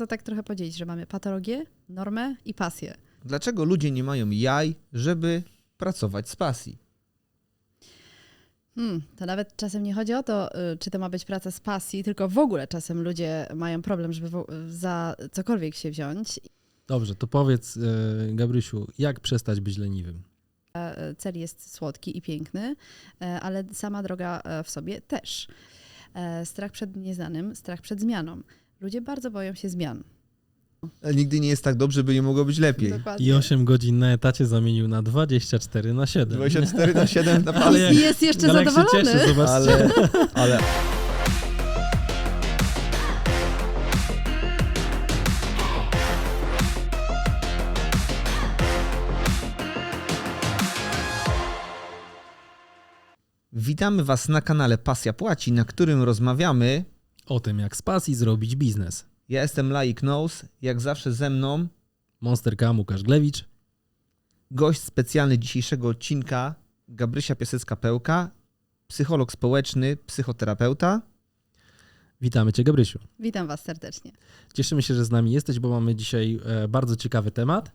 To tak trochę powiedzieć, że mamy patologię, normę i pasję. Dlaczego ludzie nie mają jaj, żeby pracować z pasji? Hmm, to nawet czasem nie chodzi o to, y, czy to ma być praca z pasji, tylko w ogóle czasem ludzie mają problem, żeby za cokolwiek się wziąć. Dobrze, to powiedz, e, Gabrysiu, jak przestać być leniwym? E, Cel jest słodki i piękny, e, ale sama droga e, w sobie też. E, Strach przed nieznanym, strach przed zmianą. Ludzie bardzo boją się zmian. Ale nigdy nie jest tak dobrze, by nie mogło być lepiej. Dokładnie. I 8 godzin na etacie zamienił na 24 na 7. 24 na 7 na Ale jak- I jest jeszcze Ale jak się zadowolony. cieszy, zobaczcie. Ale, ale Witamy Was na kanale Pasja Płaci, na którym rozmawiamy. O tym, jak z pasji zrobić biznes. Ja jestem Laik Nose, jak zawsze ze mną Monster K, Łukasz Glewicz. gość specjalny dzisiejszego odcinka, Gabrysia Piasecka-Pełka, psycholog społeczny, psychoterapeuta. Witamy Cię, Gabrysiu. Witam Was serdecznie. Cieszymy się, że z nami jesteś, bo mamy dzisiaj e, bardzo ciekawy temat.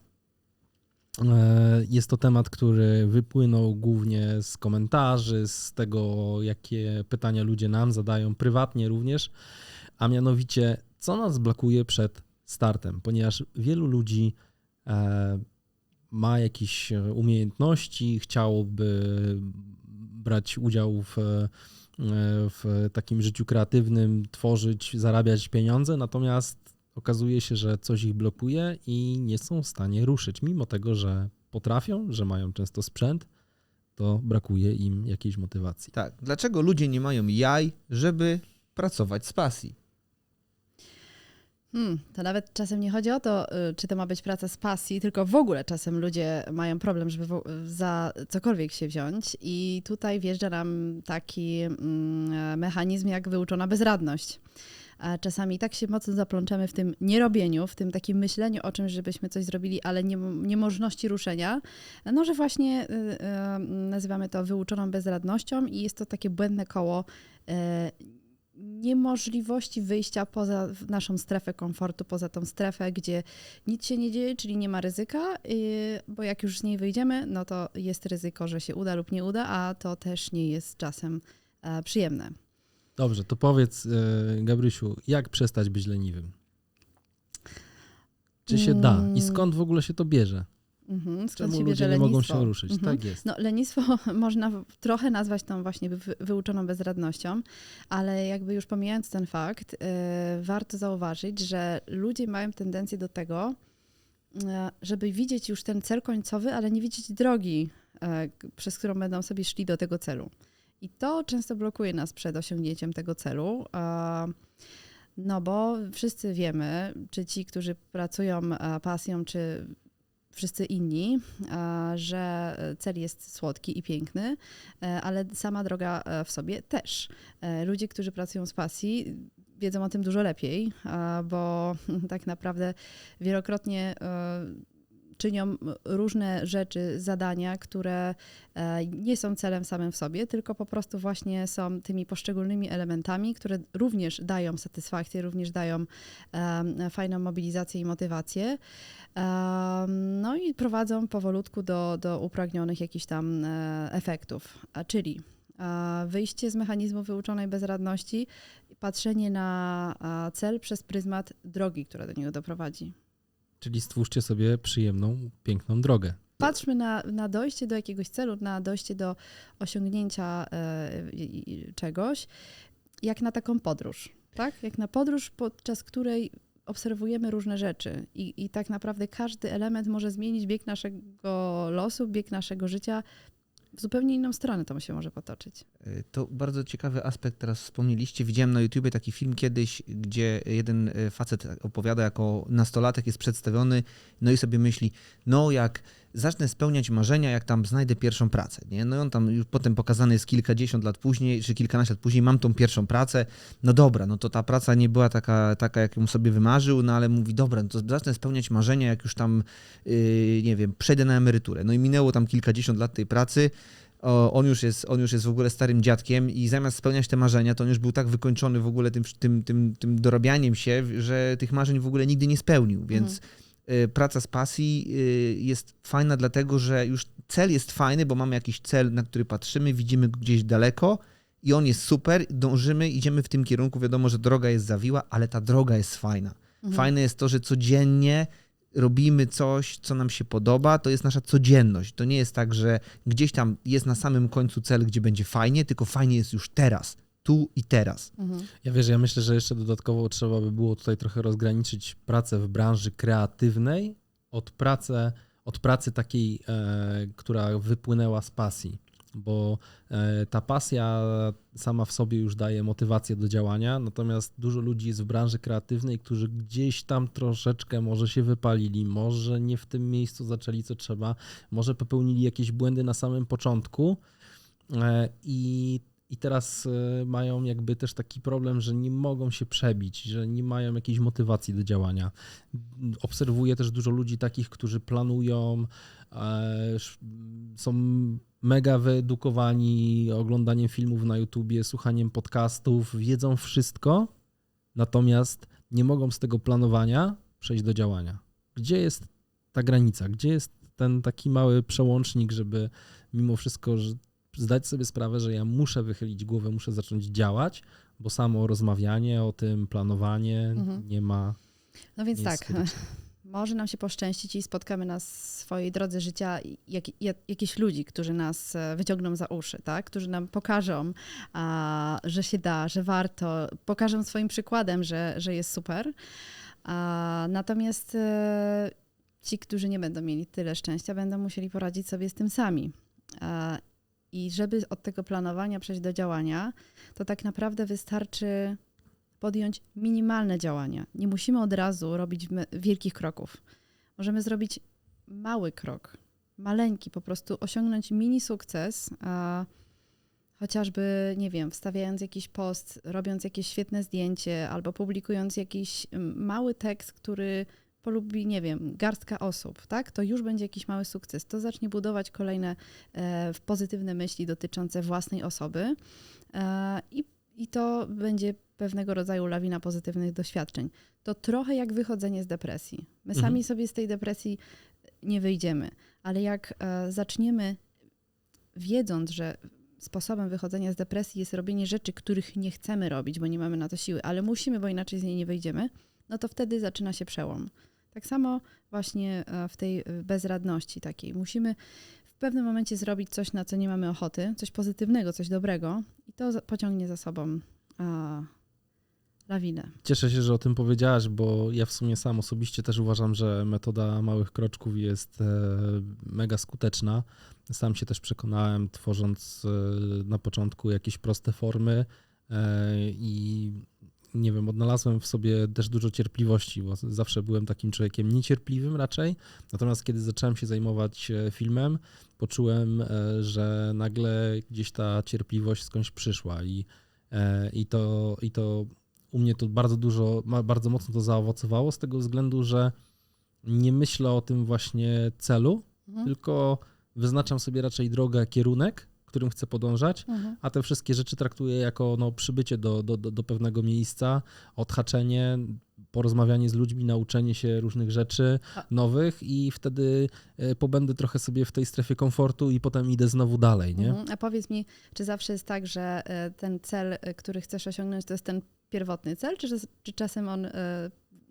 E, Jest to temat, który wypłynął głównie z komentarzy, z tego, jakie pytania ludzie nam zadają, prywatnie również, a mianowicie, co nas blokuje przed startem, ponieważ wielu ludzi e, ma jakieś e, umiejętności, chciałoby brać udział w, w takim życiu kreatywnym, tworzyć, zarabiać pieniądze, natomiast okazuje się, że coś ich blokuje i nie są w stanie ruszyć, mimo tego, że potrafią, że mają często sprzęt, to brakuje im jakiejś motywacji. Tak, dlaczego ludzie nie mają jaj, żeby pracować z pasji? Hmm, to nawet czasem nie chodzi o to, y, czy to ma być praca z pasji, tylko w ogóle czasem ludzie mają problem, żeby za cokolwiek się wziąć. I tutaj wjeżdża nam taki mm, mechanizm jak wyuczona bezradność. A czasami tak się mocno zaplączemy w tym nierobieniu, w tym takim myśleniu o czymś, żebyśmy coś zrobili, ale nie, niemożności ruszenia, no że właśnie y, y, nazywamy to wyuczoną bezradnością i jest to takie błędne koło y, niemożliwości wyjścia poza naszą strefę komfortu, poza tą strefę, gdzie nic się nie dzieje, czyli nie ma ryzyka, bo jak już z niej wyjdziemy, no to jest ryzyko, że się uda lub nie uda, a to też nie jest czasem e, przyjemne. Dobrze, to powiedz, e, Gabrysiu, jak przestać być leniwym? Czy się da? I Mm. skąd w ogóle się to bierze? Mhm, skąd Czemu się ludzie bierze nie mogą się ruszyć? Mhm. Tak jest. No, lenistwo można trochę nazwać tą właśnie wy, wyuczoną bezradnością, ale jakby już pomijając ten fakt, yy, warto zauważyć, że ludzie mają tendencję do tego, yy, żeby widzieć już ten cel końcowy, ale nie widzieć drogi, yy, przez którą będą sobie szli do tego celu. I to często blokuje nas przed osiągnięciem tego celu. no bo wszyscy wiemy, czy ci, którzy pracują pasją, czy wszyscy inni, że cel jest słodki i piękny, e, ale sama droga e, w sobie też. E, Ludzie, którzy pracują z pasji, wiedzą o tym dużo lepiej, bo tak naprawdę wielokrotnie czynią różne rzeczy, zadania, które e, nie są celem samym w sobie, tylko po prostu właśnie są tymi poszczególnymi elementami, które również dają satysfakcję, również dają em, fajną mobilizację i motywację. Em, No i prowadzą powolutku do, do upragnionych jakichś tam e, efektów. Czyli e, wyjście z mechanizmu wyuczonej bezradności, patrzenie na cel przez pryzmat drogi, która do niego doprowadzi. Czyli stwórzcie sobie przyjemną, piękną drogę. Patrzmy na, na dojście do jakiegoś celu, na dojście do osiągnięcia e, czegoś, jak na taką podróż. Tak? Jak na podróż, podczas której obserwujemy różne rzeczy i, i tak naprawdę każdy element może zmienić bieg naszego losu, bieg naszego życia. W zupełnie inną stronę to się może potoczyć. Y, To bardzo ciekawy aspekt teraz wspomnieliście. Widziałem na YouTubie taki film kiedyś, gdzie jeden y, facet opowiada, jako nastolatek jest przedstawiony, no i sobie myśli, no jak zacznę spełniać marzenia, jak tam znajdę pierwszą pracę, nie? No i on tam już potem pokazany jest kilkadziesiąt lat później, czy kilkanaście lat później, mam tą pierwszą pracę, no dobra, no to ta praca nie była taka, taka jaką sobie wymarzył, no ale mówi, dobra, no to zacznę spełniać marzenia, jak już tam, yy, nie wiem, przejdę na emeryturę. No i minęło tam kilkadziesiąt lat tej pracy, o, on, już jest, on już jest w ogóle starym dziadkiem i zamiast spełniać te marzenia, to on już był tak wykończony w ogóle tym, tym, tym, tym dorabianiem się, że tych marzeń w ogóle nigdy nie spełnił, więc y, praca z pasji y, jest fajna dlatego, że już cel jest fajny, bo mamy jakiś cel, na który patrzymy, widzimy gdzieś daleko i on jest super, dążymy, idziemy w tym kierunku, wiadomo, że droga jest zawiła, ale ta droga jest fajna. Fajne jest to, że codziennie robimy coś, co nam się podoba, to jest nasza codzienność. To nie jest tak, że gdzieś tam jest na samym końcu cel, gdzie będzie fajnie, tylko fajnie jest już teraz, tu i teraz. Mhm. Ja wiesz, ja myślę, że jeszcze dodatkowo trzeba by było tutaj trochę rozgraniczyć pracę w branży kreatywnej od, pracy, od pracy takiej, e, która wypłynęła z pasji. Bo e, ta pasja sama w sobie już daje motywację do działania, natomiast dużo ludzi jest w branży kreatywnej, którzy gdzieś tam troszeczkę może się wypalili, może nie w tym miejscu zaczęli co trzeba, może popełnili jakieś błędy na samym początku e, i i teraz e, mają jakby też taki problem, że nie mogą się przebić, że nie mają jakiejś motywacji do działania. Obserwuję też dużo ludzi takich, którzy planują, e, są mega wyedukowani oglądaniem filmów na YouTubie, słuchaniem podcastów, wiedzą wszystko, natomiast nie mogą z tego planowania przejść do działania. Gdzie jest ta granica? Gdzie jest ten taki mały przełącznik, żeby mimo wszystko że zdać sobie sprawę, że ja muszę wychylić głowę, muszę zacząć działać, bo samo rozmawianie o tym, planowanie Mhm. nie ma. No więc tak, skuteczne. może nam się poszczęścić i spotkamy na swojej drodze życia jak, jak, jakichś ludzi, którzy nas e, wyciągną za uszy, tak? którzy nam pokażą, a, że się da, że warto, pokażą swoim przykładem, że, że jest super. A, natomiast e, ci, którzy nie będą mieli tyle szczęścia, będą musieli poradzić sobie z tym sami. A, I żeby od tego planowania przejść do działania, to tak naprawdę wystarczy podjąć minimalne działania. Nie musimy od razu robić wielkich kroków. Możemy zrobić mały krok, maleńki, po prostu osiągnąć mini sukces, a chociażby, nie wiem, wstawiając jakiś post, robiąc jakieś świetne zdjęcie albo publikując jakiś mm, mały tekst, który polubi, nie wiem, garstka osób, tak? To już będzie jakiś mały sukces. To zacznie budować kolejne e, pozytywne myśli dotyczące własnej osoby e, i, i to będzie pewnego rodzaju lawina pozytywnych doświadczeń. To trochę jak wychodzenie z depresji. My Mhm. sami sobie z tej depresji nie wyjdziemy, ale jak e, zaczniemy wiedząc, że sposobem wychodzenia z depresji jest robienie rzeczy, których nie chcemy robić, bo nie mamy na to siły, ale musimy, bo inaczej z niej nie wyjdziemy, no to wtedy zaczyna się przełom. Tak samo właśnie e, w tej e, bezradności takiej. Musimy w pewnym momencie zrobić coś, na co nie mamy ochoty, coś pozytywnego, coś dobrego i to pociągnie za sobą a, lawinę. Cieszę się, że o tym powiedziałaś, bo ja w sumie sam osobiście też uważam, że metoda małych kroczków jest e, mega skuteczna. Sam się też przekonałem, tworząc na początku jakieś proste formy i nie wiem, odnalazłem w sobie też dużo cierpliwości, bo zawsze byłem takim człowiekiem niecierpliwym raczej. Natomiast kiedy zacząłem się zajmować e, filmem, poczułem, e, że nagle gdzieś ta cierpliwość skądś przyszła i, e, i, to, i to u mnie to bardzo dużo, bardzo mocno to zaowocowało z tego względu, że nie myślę o tym właśnie celu, Mhm. tylko wyznaczam sobie raczej drogę, kierunek, którym chcę podążać, Mhm. a te wszystkie rzeczy traktuję jako no, przybycie do, do, do, do pewnego miejsca, odhaczenie, porozmawianie z ludźmi, nauczenie się różnych rzeczy nowych i wtedy e, pobędę trochę sobie w tej strefie komfortu i potem idę znowu dalej, nie? Mhm. A powiedz mi, czy zawsze jest tak, że e, ten cel, e, który chcesz osiągnąć, to jest ten pierwotny cel, czy, czy czasem on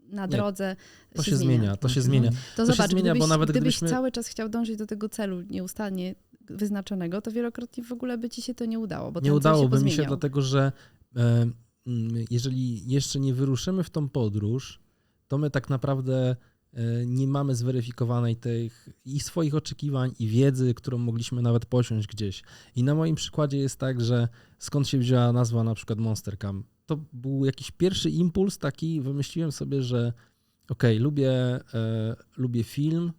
na Nie, drodze To się zmienia, to się zmienia. To, To się zobacz, zmienia, bo gdybyś, nawet gdybyś gdybyśmy- cały czas chciał dążyć do tego celu nieustannie wyznaczonego, to wielokrotnie w ogóle by ci się to nie udało, bo nie udałoby się mi się, dlatego że e, jeżeli jeszcze nie wyruszymy w tą podróż, to my tak naprawdę e, nie mamy zweryfikowanej tych i swoich oczekiwań, i wiedzy, którą mogliśmy nawet posiąść gdzieś. I na moim przykładzie jest tak, że skąd się wzięła nazwa na przykład Monster Camp? To był jakiś pierwszy impuls taki, wymyśliłem sobie, że okej, lubię, e, lubię film,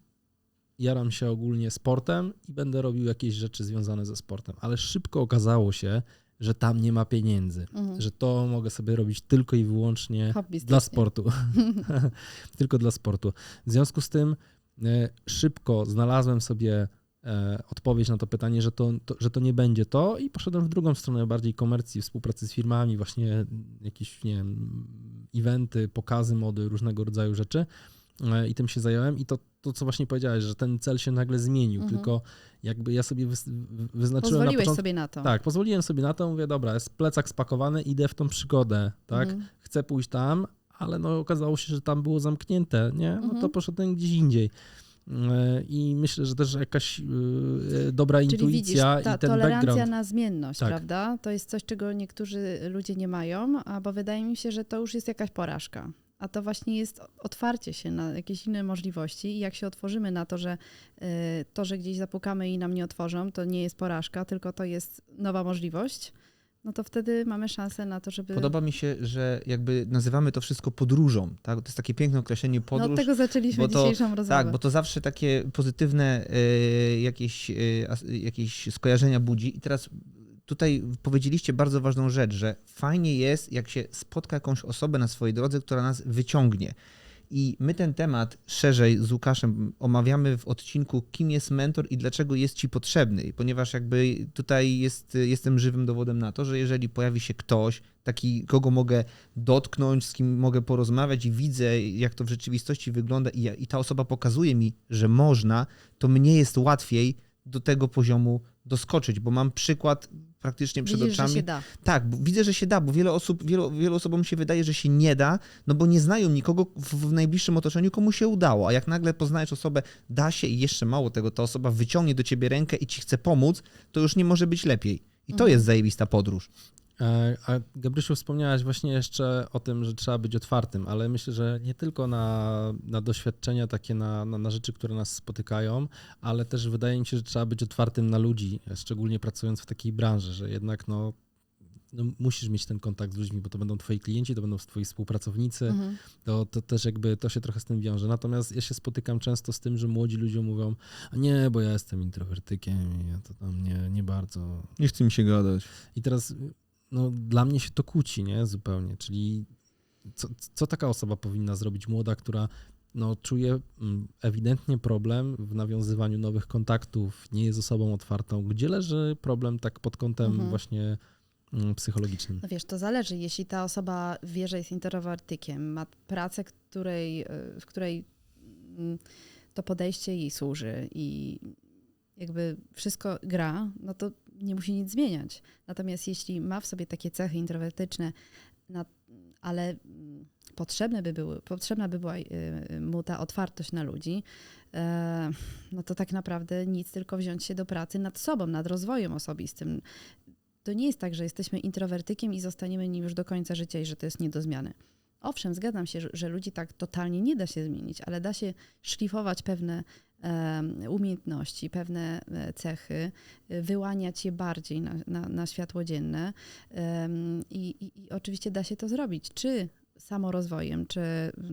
jaram się ogólnie sportem i będę robił jakieś rzeczy związane ze sportem. Ale szybko okazało się, że tam nie ma pieniędzy, Mhm. że to mogę sobie robić tylko i wyłącznie dla sportu. tylko dla sportu. W związku z tym e, szybko znalazłem sobie e, odpowiedź na to pytanie, że to, to, że to nie będzie to i poszedłem w drugą stronę bardziej komercji, współpracy z firmami, właśnie jakieś, nie wiem, eventy, pokazy mody, różnego rodzaju rzeczy i tym się zająłem i to, to co właśnie powiedziałeś, że ten cel się nagle zmienił, Mhm. tylko jakby ja sobie wyznaczyłem na Pozwoliłeś początku, sobie na to. tak, pozwoliłem sobie na to, mówię, dobra, jest plecak spakowany, idę w tą przygodę, tak, Mhm. chcę pójść tam, ale no okazało się, że tam było zamknięte, nie? No to Mhm. poszedłem gdzieś indziej. E, I myślę, że też jakaś e, dobra Czyli widzisz, intuicja ta i ten tolerancja background. na zmienność, Tak. prawda? To jest coś, czego niektórzy ludzie nie mają, bo wydaje mi się, że to już jest jakaś porażka. A to właśnie jest otwarcie się na jakieś inne możliwości i jak się otworzymy na to, że y, to, że gdzieś zapukamy i nam nie otworzą, to nie jest porażka, tylko to jest nowa możliwość, no to wtedy mamy szansę na to, żeby... Podoba mi się, że jakby nazywamy to wszystko podróżą. Tak? To jest takie piękne określenie no podróż. od tego zaczęliśmy to- dzisiejszą rozmowę. Tak, bo to zawsze takie pozytywne e, jakieś, as- jakieś skojarzenia budzi. I teraz tutaj powiedzieliście bardzo ważną rzecz, że fajnie jest, jak się spotka jakąś osobę na swojej drodze, która nas wyciągnie. I my ten temat szerzej z Łukaszem omawiamy w odcinku Kim jest mentor i dlaczego jest ci potrzebny. Ponieważ jakby tutaj jest, jestem żywym dowodem na to, że jeżeli pojawi się ktoś, taki, kogo mogę dotknąć, z kim mogę porozmawiać i widzę, jak to w rzeczywistości wygląda, i, i ta osoba pokazuje mi, że można, to mnie jest łatwiej do tego poziomu doskoczyć, bo mam przykład praktycznie przed Widzisz, oczami. że się da. Tak, bo widzę, że się da, bo wiele osób, wielu, wielu osobom się wydaje, że się nie da, no bo nie znają nikogo w, w najbliższym otoczeniu, komu się udało. A jak nagle poznajesz osobę, da się i jeszcze mało tego, ta osoba wyciągnie do ciebie rękę i ci chce pomóc, to już nie może być lepiej. I to Mhm. jest zajebista podróż. E, A Gabrysiu, wspomniałaś właśnie jeszcze o tym, że trzeba być otwartym, ale myślę, że nie tylko na, na doświadczenia, takie na, na, na rzeczy, które nas spotykają, ale też wydaje mi się, że trzeba być otwartym na ludzi, szczególnie pracując w takiej branży, że jednak no, no musisz mieć ten kontakt z ludźmi, bo to będą twoi klienci, to będą twoi współpracownicy, Mhm. to, to też jakby to się trochę z tym wiąże. Natomiast ja się spotykam często z tym, że młodzi ludzie mówią, a nie, bo ja jestem introwertykiem i ja to tam nie, nie bardzo Nie chce mi się gadać. i teraz no, dla mnie się to kłóci, nie? Zupełnie. Czyli co, co taka osoba powinna zrobić, młoda, która no, czuje mm, ewidentnie problem w nawiązywaniu nowych kontaktów, nie jest osobą otwartą. Gdzie leży problem tak pod kątem Mhm. właśnie mm, psychologicznym? No wiesz, to zależy. Jeśli ta osoba wie, że jest introwertykiem, ma pracę, której, y, w której mm, to podejście jej służy i jakby wszystko gra, no to nie musi nic zmieniać. Natomiast jeśli ma w sobie takie cechy introwertyczne, na, ale mm, potrzebne by były, potrzebna by była y, y, mu ta otwartość na ludzi, e, no to tak naprawdę nic, tylko wziąć się do pracy nad sobą, nad rozwojem osobistym. To nie jest tak, że jesteśmy introwertykiem i zostaniemy nim już do końca życia i że to jest nie do zmiany. Owszem, zgadzam się, że, ludzi tak totalnie nie da się zmienić, ale da się szlifować pewne umiejętności, pewne e, cechy, e, wyłaniać je bardziej na, na, na światło dzienne i, i, i oczywiście da się to zrobić. Czy samorozwojem, czy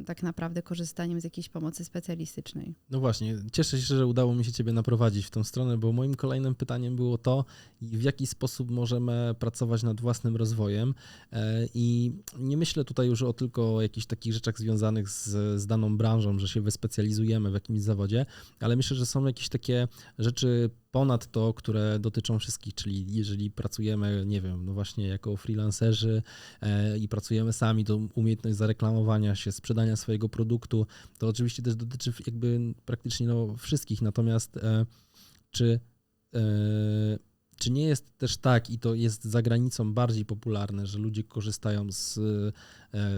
tak naprawdę korzystaniem z jakiejś pomocy specjalistycznej. No właśnie, cieszę się, że udało mi się Ciebie naprowadzić w tą stronę, bo moim kolejnym pytaniem było to, w jaki sposób możemy pracować nad własnym rozwojem. E, I nie myślę tutaj już o tylko jakichś takich rzeczach związanych z, z daną branżą, że się wyspecjalizujemy w jakimś zawodzie, ale myślę, że są jakieś takie rzeczy ponad to, które dotyczą wszystkich, czyli jeżeli pracujemy, nie wiem, no właśnie jako freelancerzy e, i pracujemy sami, to umiejętność zareklamowania się, sprzedania swojego produktu, to oczywiście też dotyczy jakby praktycznie no wszystkich, natomiast e, czy, e, czy nie jest też tak, i to jest za granicą bardziej popularne, że ludzie korzystają z,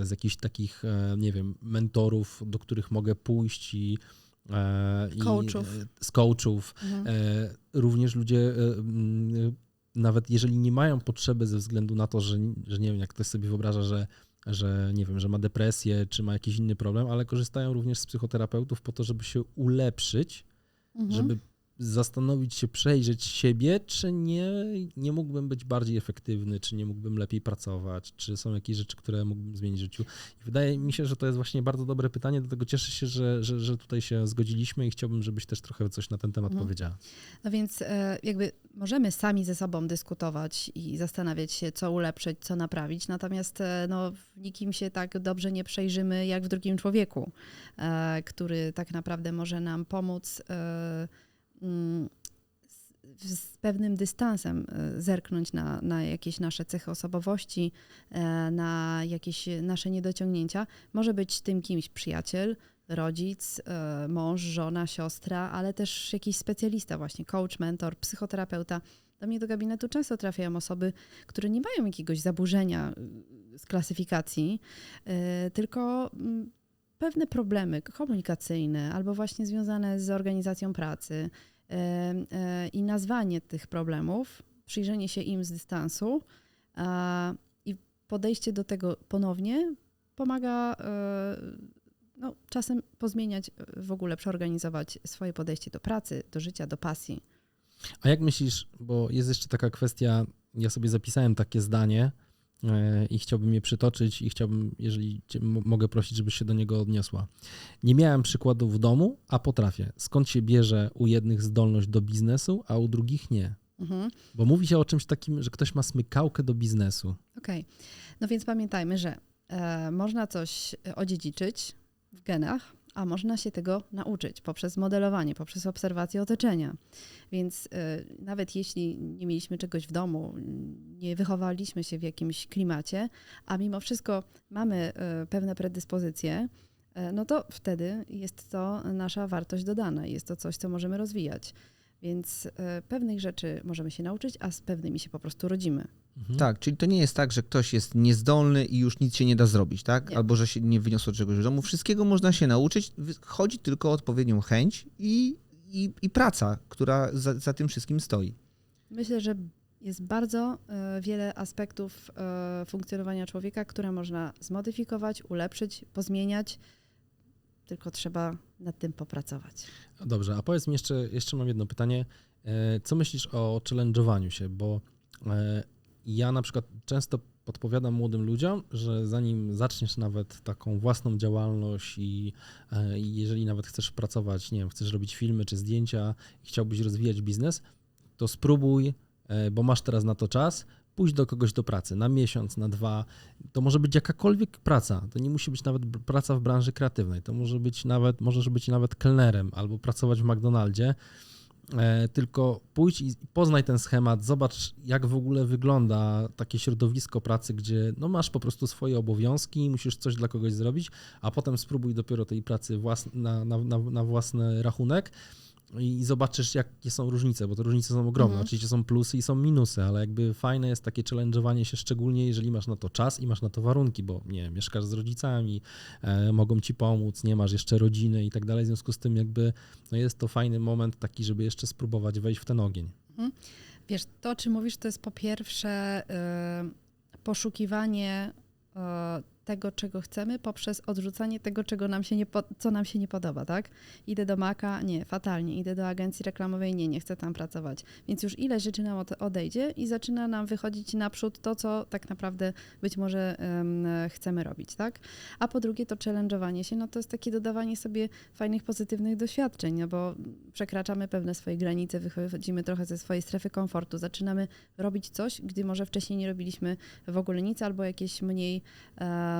z jakichś takich, nie wiem, mentorów, do których mogę pójść i i, Coachów. e, z coachów. Mhm. E, również ludzie, e, nawet jeżeli nie mają potrzeby ze względu na to, że, że nie wiem, jak ktoś sobie wyobraża, że, że nie wiem, że ma depresję, czy ma jakiś inny problem, ale korzystają również z psychoterapeutów po to, żeby się ulepszyć, Mhm. żeby zastanowić się, przejrzeć siebie, czy nie, nie mógłbym być bardziej efektywny, czy nie mógłbym lepiej pracować, czy są jakieś rzeczy, które mógłbym zmienić w życiu. I wydaje mi się, że to jest właśnie bardzo dobre pytanie, dlatego cieszę się, że, że, że tutaj się zgodziliśmy i chciałbym, żebyś też trochę coś na ten temat Mhm. powiedziała. No więc e, jakby możemy sami ze sobą dyskutować i zastanawiać się, co ulepszyć, co naprawić, natomiast e, no, nikim się tak dobrze nie przejrzymy jak w drugim człowieku, e, który tak naprawdę może nam pomóc mm, z pewnym dystansem e, zerknąć na, na jakieś nasze cechy osobowości, e, na jakieś nasze niedociągnięcia. Może być tym kimś przyjaciel, rodzic, e, mąż, żona, siostra, ale też jakiś specjalista, właśnie coach, mentor, psychoterapeuta. Do mnie do gabinetu często trafiają osoby, które nie mają jakiegoś zaburzenia z klasyfikacji, tylko mm, pewne problemy komunikacyjne albo właśnie związane z organizacją pracy E, i nazwanie tych problemów, przyjrzenie się im z dystansu i podejście do tego ponownie pomaga e, no, czasem pozmieniać, w ogóle przeorganizować swoje podejście do pracy, do życia, do pasji. A jak myślisz, bo jest jeszcze taka kwestia, ja sobie zapisałem takie zdanie, E, i chciałbym je przytoczyć i chciałbym, jeżeli cię mogę prosić, żebyś się do niego odniosła. Nie miałem przykładów w domu, a potrafię. Skąd się bierze u jednych zdolność do biznesu, a u drugich nie? Mhm. Bo mówi się o czymś takim, że ktoś ma smykałkę do biznesu. Okej. Okay. No więc pamiętajmy, że e, można coś odziedziczyć w genach, a można się tego nauczyć poprzez modelowanie, poprzez obserwację otoczenia. Więc y, nawet jeśli nie mieliśmy czegoś w domu, nie wychowaliśmy się w jakimś klimacie, a mimo wszystko mamy y, pewne predyspozycje, y, no to wtedy jest to nasza wartość dodana, jest to coś, co możemy rozwijać. Więc pewnych rzeczy możemy się nauczyć, a z pewnymi się po prostu rodzimy. Mhm. Tak, czyli to nie jest tak, że ktoś jest niezdolny i już nic się nie da zrobić, tak? Nie. Albo że się nie wyniosło czegoś z domu. Wszystkiego można się nauczyć, chodzi tylko o odpowiednią chęć i, i, i praca, która za, za tym wszystkim stoi. Myślę, że jest bardzo y, wiele aspektów y, funkcjonowania człowieka, które można zmodyfikować, ulepszyć, pozmieniać, tylko trzeba nad tym popracować. Dobrze, a powiedz mi jeszcze, jeszcze mam jedno pytanie. E, co myślisz o challenge'owaniu się? Bo ja na przykład często podpowiadam młodym ludziom, że zanim zaczniesz nawet taką własną działalność i, e, i jeżeli nawet chcesz pracować, nie wiem, chcesz robić filmy czy zdjęcia i chciałbyś rozwijać biznes, to spróbuj, e, bo masz teraz na to czas, pójść do kogoś do pracy na miesiąc, na dwa. To może być jakakolwiek praca. To nie musi być nawet praca w branży kreatywnej. To może być nawet, możesz być nawet kelnerem albo pracować w McDonaldzie tylko pójdź i poznaj ten schemat, zobacz jak w ogóle wygląda takie środowisko pracy, gdzie no masz po prostu swoje obowiązki, musisz coś dla kogoś zrobić, a potem spróbuj dopiero tej pracy na, na, na, na własny rachunek i zobaczysz, jakie są różnice, bo te różnice są ogromne. Mhm. Oczywiście są plusy i są minusy, ale jakby fajne jest takie challenge'owanie się, szczególnie jeżeli masz na to czas i masz na to warunki, bo nie mieszkasz z rodzicami, e, mogą ci pomóc, nie masz jeszcze rodziny i tak dalej. W związku z tym, jakby no jest to fajny moment taki, żeby jeszcze spróbować wejść w ten ogień. Mhm. Wiesz, to, o czym mówisz, to jest po pierwsze y, poszukiwanie y, tego, czego chcemy, poprzez odrzucanie tego, czego nam się nie, co nam się nie podoba, tak? Idę do Maka, nie, fatalnie. Idę do agencji reklamowej, nie, nie chcę tam pracować. Więc już ile rzeczy nam odejdzie i zaczyna nam wychodzić naprzód to, co tak naprawdę być może um, chcemy robić, tak? A po drugie to challenge'owanie się, no to jest takie dodawanie sobie fajnych, pozytywnych doświadczeń, no bo przekraczamy pewne swoje granice, wychodzimy trochę ze swojej strefy komfortu, zaczynamy robić coś, gdy może wcześniej nie robiliśmy w ogóle nic albo jakieś mniej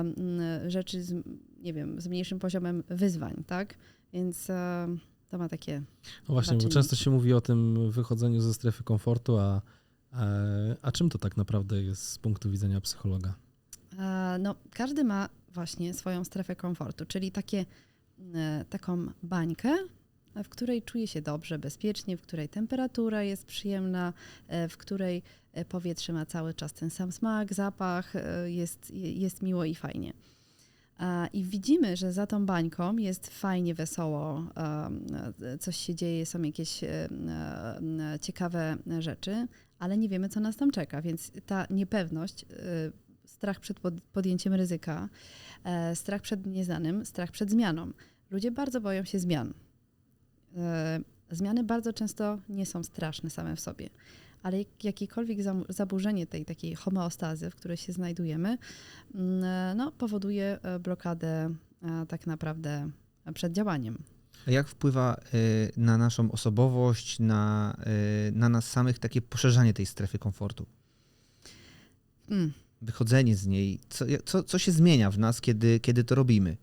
um, rzeczy z, nie wiem, z mniejszym poziomem wyzwań, tak? Więc e, to ma takie. No właśnie, bo często się mówi o tym wychodzeniu ze strefy komfortu, a, a, a czym to tak naprawdę jest z punktu widzenia psychologa? E, no, każdy ma właśnie swoją strefę komfortu, czyli takie, e, taką bańkę, w której czuje się dobrze, bezpiecznie, w której temperatura jest przyjemna, w której E, powietrze ma cały czas ten sam smak, zapach, e, jest, jest miło i fajnie. I widzimy, że za tą bańką jest fajnie, wesoło, e, coś się dzieje, są jakieś ciekawe rzeczy, ale nie wiemy, co nas tam czeka, więc ta niepewność, strach przed podjęciem ryzyka, strach przed nieznanym, strach przed zmianą. Ludzie bardzo boją się zmian. Zmiany bardzo często nie są straszne same w sobie ale jakiekolwiek zaburzenie tej takiej homeostazy, w której się znajdujemy, mm, no, powoduje e, blokadę e, tak naprawdę przed działaniem. A jak wpływa e, na naszą osobowość, na, na nas samych takie poszerzanie tej strefy komfortu? Mm. Wychodzenie z niej. Co, co, co się zmienia w nas, kiedy, kiedy to robimy?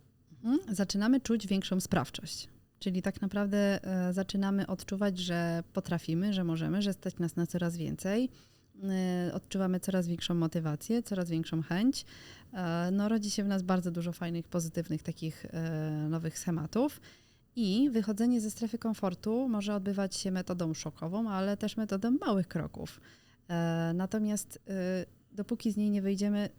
Mhm. Zaczynamy czuć większą sprawczość. Czyli tak naprawdę e, zaczynamy odczuwać, że potrafimy, że możemy, że stać nas na coraz więcej. E, Odczuwamy coraz większą motywację, coraz większą chęć. E, No, rodzi się w nas bardzo dużo fajnych, pozytywnych takich nowych schematów. I wychodzenie ze strefy komfortu może odbywać się metodą szokową, ale też metodą małych kroków. Natomiast dopóki z niej nie wyjdziemy,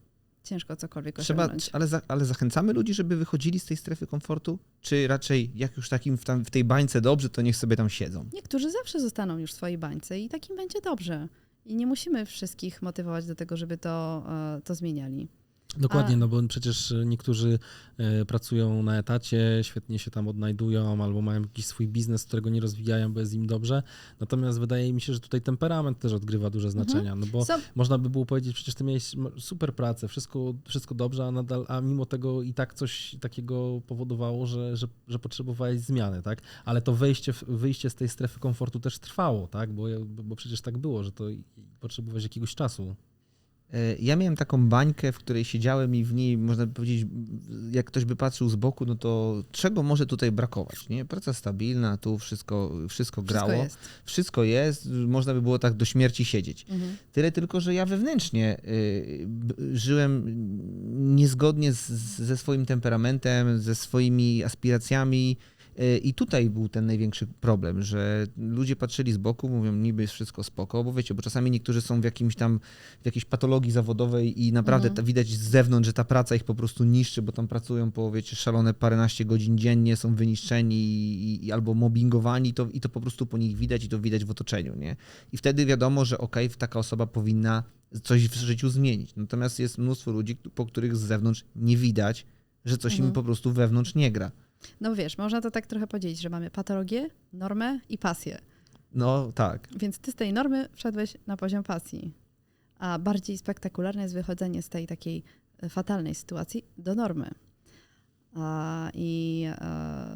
ciężko cokolwiek Trzeba, osiągnąć. ale, za, ale zachęcamy ludzi, żeby wychodzili z tej strefy komfortu? Czy raczej jak już takim w, tam, w tej bańce dobrze, to niech sobie tam siedzą? Niektórzy zawsze zostaną już w swojej bańce i takim będzie dobrze. I nie musimy wszystkich motywować do tego, żeby to, e, to zmieniali. Dokładnie, A- no bo przecież niektórzy e, pracują na etacie, świetnie się tam odnajdują, albo mają jakiś swój biznes, którego nie rozwijają, bo jest im dobrze. Natomiast wydaje mi się, że tutaj temperament też odgrywa duże znaczenie, no bo Są, można by było powiedzieć, przecież ty miałeś super pracę, wszystko, wszystko dobrze, a nadal, a mimo tego i tak coś takiego powodowało, że, że, że potrzebowałeś zmiany, tak? Ale to wejście, wyjście z tej strefy komfortu też trwało, tak? Bo, bo przecież tak było, że to potrzebowałeś jakiegoś czasu. E, Ja miałem taką bańkę, w której siedziałem i w niej, można by powiedzieć, jak ktoś by patrzył z boku, no to czego może tutaj brakować? Nie? Praca stabilna, tu wszystko, wszystko grało. wszystko jest. Wszystko jest, można by było tak do śmierci siedzieć. Mhm. Tyle tylko, że ja wewnętrznie b- żyłem niezgodnie z, ze swoim temperamentem, ze swoimi aspiracjami. Y, I tutaj był ten największy problem, że ludzie patrzyli z boku, mówią, niby jest wszystko spoko, bo wiecie, bo czasami niektórzy są w jakimś tam, w jakiejś patologii zawodowej i naprawdę Mhm. ta, widać z zewnątrz, że ta praca ich po prostu niszczy, bo tam pracują po, wiecie, szalone paręnaście godzin dziennie, są wyniszczeni i, i, albo mobbingowani to, i to po prostu po nich widać i to widać w otoczeniu, nie? I wtedy wiadomo, że okej, taka osoba powinna coś w życiu zmienić. Natomiast jest mnóstwo ludzi, po których z zewnątrz nie widać, że coś im Mhm. po prostu wewnątrz nie gra. No wiesz, można to tak trochę podzielić, że mamy patologię, normę i pasję. No tak. Więc ty z tej normy wszedłeś na poziom pasji. A bardziej spektakularne jest wychodzenie z tej takiej e, fatalnej sytuacji do normy. A, I e,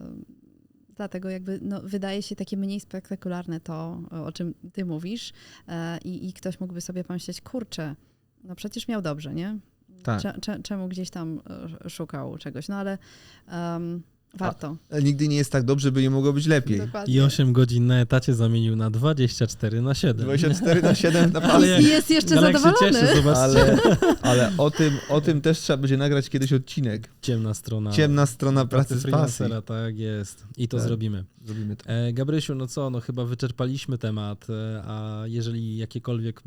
dlatego jakby no, wydaje się takie mniej spektakularne to, o czym ty mówisz. E, i, I ktoś mógłby sobie pomyśleć, kurczę, no przecież miał dobrze, nie? Tak. Cze, cze, czemu gdzieś tam szukał czegoś? No ale em, warto. Ale nigdy nie jest tak dobrze, by nie mogło być lepiej. Dokładnie. I 8 godzin na etacie zamienił na 24 na 7. 24 na 7 na Ale jak- I jest jeszcze Ale zadowolony. cieszy. Ale, ale o, tym, o tym też trzeba będzie nagrać kiedyś odcinek. Ciemna strona. Ciemna strona pracy z pasji. tak jest. I to Tak. zrobimy. Zrobimy to. E, Gabrysiu, no co, no chyba wyczerpaliśmy temat, e, a jeżeli jakiekolwiek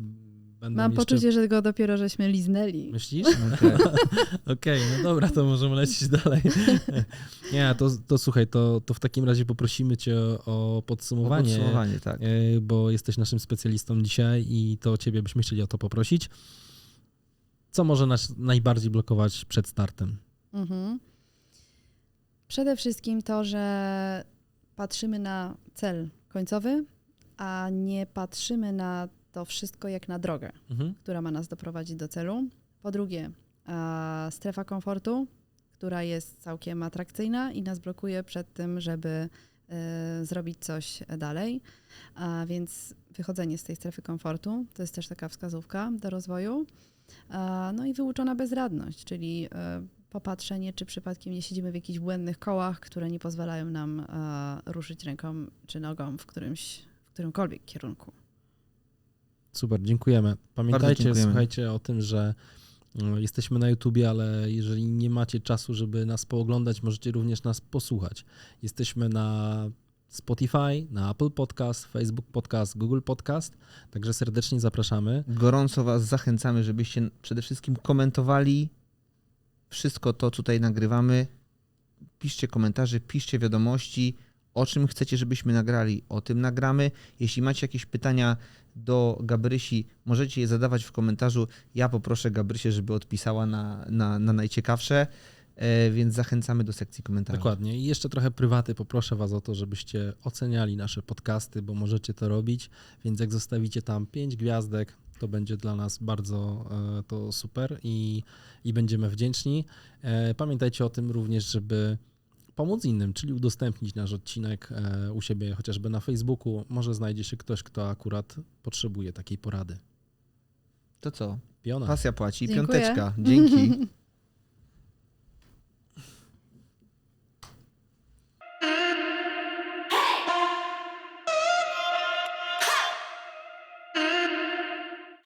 będą Mam jeszcze... poczucie, że go dopiero żeśmy liznęli. Myślisz? Okej. Okej, no dobra, to możemy lecieć dalej. Nie, to, to słuchaj, to, to w takim razie poprosimy cię o O podsumowanie, Podsumowanie, tak. e, bo jesteś naszym specjalistą dzisiaj i to ciebie byśmy chcieli o to poprosić. Co może nas najbardziej blokować przed startem? Mhm. Przede wszystkim to, że patrzymy na cel końcowy, a nie patrzymy na to wszystko jak na drogę, Mhm. która ma nas doprowadzić do celu. Po drugie, a, strefa komfortu, która jest całkiem atrakcyjna i nas blokuje przed tym, żeby e, zrobić coś dalej. A więc wychodzenie z tej strefy komfortu to jest też taka wskazówka do rozwoju. A, No i wyuczona bezradność, czyli e, popatrzenie, czy przypadkiem nie siedzimy w jakichś błędnych kołach, które nie pozwalają nam e, ruszyć ręką czy nogą w którymś, w którymkolwiek kierunku. Super, dziękujemy. Pamiętajcie, dziękujemy. słuchajcie o tym, że no, jesteśmy na YouTubie, ale jeżeli nie macie czasu, żeby nas pooglądać, możecie również nas posłuchać. Jesteśmy na Spotify, na Apple Podcast, Facebook Podcast, Google Podcast, także serdecznie zapraszamy. Gorąco Was zachęcamy, żebyście przede wszystkim komentowali wszystko to, co tutaj nagrywamy. Piszcie komentarze, piszcie wiadomości, o czym chcecie, żebyśmy nagrali, o tym nagramy. Jeśli macie jakieś pytania do Gabrysi, możecie je zadawać w komentarzu. Ja poproszę Gabrysię, żeby odpisała na, na, na najciekawsze, e, więc zachęcamy do sekcji komentarzy. Dokładnie. I jeszcze trochę prywaty poproszę Was o to, żebyście oceniali nasze podcasty, bo możecie to robić, więc jak zostawicie tam pięć gwiazdek, to będzie dla nas bardzo e, to super i, i będziemy wdzięczni. E, Pamiętajcie o tym również, żeby pomóc innym, czyli udostępnić nasz odcinek e, u siebie chociażby na Facebooku. Może znajdzie się ktoś, kto akurat potrzebuje takiej porady. To co? Piona. Pasja płaci, Dziękuję. piąteczka. Dzięki.